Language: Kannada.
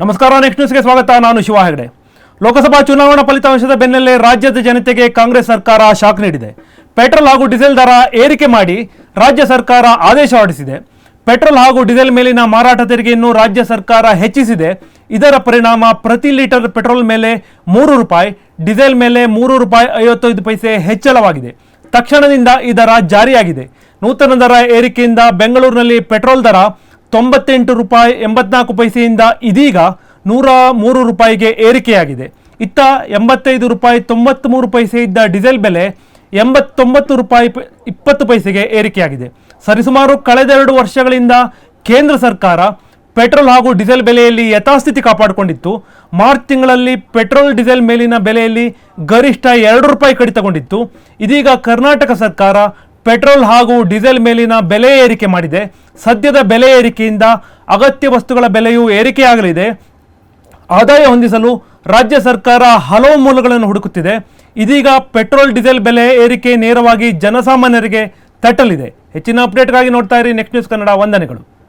ನಮಸ್ಕಾರ ನೆಕ್ಸ್ಟ್ ನ್ಯೂಸ್ಗೆ ಸ್ವಾಗತ. ನಾನು ಶಿವ ಹೆಗಡೆ. ಲೋಕಸಭಾ ಚುನಾವಣಾ ಫಲಿತಾಂಶದ ಬೆನ್ನಲ್ಲೇ ರಾಜ್ಯದ ಜನತೆಗೆ ಕಾಂಗ್ರೆಸ್ ಸರ್ಕಾರ ಶಾಕ್ ನೀಡಿದೆ. ಪೆಟ್ರೋಲ್ ಹಾಗೂ ಡೀಸೆಲ್ ದರ ಏರಿಕೆ ಮಾಡಿ ರಾಜ್ಯ ಸರ್ಕಾರ ಆದೇಶ ಹೊರಡಿಸಿದೆ. ಪೆಟ್ರೋಲ್ ಹಾಗೂ ಡೀಸೆಲ್ ಮೇಲಿನ ಮಾರಾಟ ತೆರಿಗೆಯನ್ನು ರಾಜ್ಯ ಸರ್ಕಾರ ಹೆಚ್ಚಿಸಿದೆ. ಇದರ ಪರಿಣಾಮ ಪ್ರತಿ ಲೀಟರ್ ಪೆಟ್ರೋಲ್ ಮೇಲೆ ಮೂರು ರೂಪಾಯಿ, ಡೀಸೆಲ್ ಮೇಲೆ ಮೂರು ರೂಪಾಯಿ ಐವತ್ತೈದು ಪೈಸೆ ಹೆಚ್ಚಳವಾಗಿದೆ. ತಕ್ಷಣದಿಂದ ಈ ದರ ಜಾರಿಯಾಗಿದೆ. ನೂತನ ದರ ಏರಿಕೆಯಿಂದ ಬೆಂಗಳೂರಿನಲ್ಲಿ ಪೆಟ್ರೋಲ್ ದರ ತೊಂಬತ್ತೆಂಟು ರೂಪಾಯಿ ಎಂಬತ್ನಾಲ್ಕು ಪೈಸೆಯಿಂದ ಇದೀಗ ನೂರ ಮೂರು ರೂಪಾಯಿಗೆ ಏರಿಕೆಯಾಗಿದೆ. ಇತ್ತ ಎಂಬತ್ತೈದು ರೂಪಾಯಿ ತೊಂಬತ್ತ್ಮೂರು ಪೈಸೆ ಇದ್ದ ಡೀಸೆಲ್ ಬೆಲೆ ಎಂಬತ್ತೊಂಬತ್ತು ರೂಪಾಯಿ ಇಪ್ಪತ್ತು ಪೈಸೆಗೆ ಏರಿಕೆಯಾಗಿದೆ. ಸರಿಸುಮಾರು ಕಳೆದೆರಡು ವರ್ಷಗಳಿಂದ ಕೇಂದ್ರ ಸರ್ಕಾರ ಪೆಟ್ರೋಲ್ ಹಾಗೂ ಡೀಸೆಲ್ ಬೆಲೆಯಲ್ಲಿ ಯಥಾಸ್ಥಿತಿ ಕಾಪಾಡಿಕೊಂಡಿತ್ತು. ಮಾರ್ಚ್ ತಿಂಗಳಲ್ಲಿ ಪೆಟ್ರೋಲ್, ಡೀಸೆಲ್ ಮೇಲಿನ ಬೆಲೆಯಲ್ಲಿ ಗರಿಷ್ಠ ಎರಡು ರೂಪಾಯಿ ಕಡಿತಗೊಂಡಿತ್ತು ಇದೀಗ ಕರ್ನಾಟಕ ಸರ್ಕಾರ ಪೆಟ್ರೋಲ್ ಹಾಗೂ ಡೀಸೆಲ್ ಮೇಲಿನ ಬೆಲೆ ಏರಿಕೆ ಮಾಡಿದೆ. ಸದ್ಯದ ಬೆಲೆ ಏರಿಕೆಯಿಂದ ಅಗತ್ಯ ವಸ್ತುಗಳ ಬೆಲೆಯೂ ಏರಿಕೆಯಾಗಲಿದೆ. ಆದಾಯ ಹೊಂದಿಸಲು ರಾಜ್ಯ ಸರ್ಕಾರ ಹಲವು ಮೂಲಗಳನ್ನು ಹುಡುಕುತ್ತಿದೆ. ಇದೀಗ ಪೆಟ್ರೋಲ್, ಡೀಸೆಲ್ ಬೆಲೆ ಏರಿಕೆ ನೇರವಾಗಿ ಜನಸಾಮಾನ್ಯರಿಗೆ ತಟ್ಟಲಿದೆ. ಹೆಚ್ಚಿನ ಅಪ್ಡೇಟ್ಗಾಗಿ ನೋಡ್ತಾ ಇರಿ ನೆಕ್ಸ್ಟ್ ನ್ಯೂಸ್ ಕನ್ನಡ ವಂದನೆಗಳು.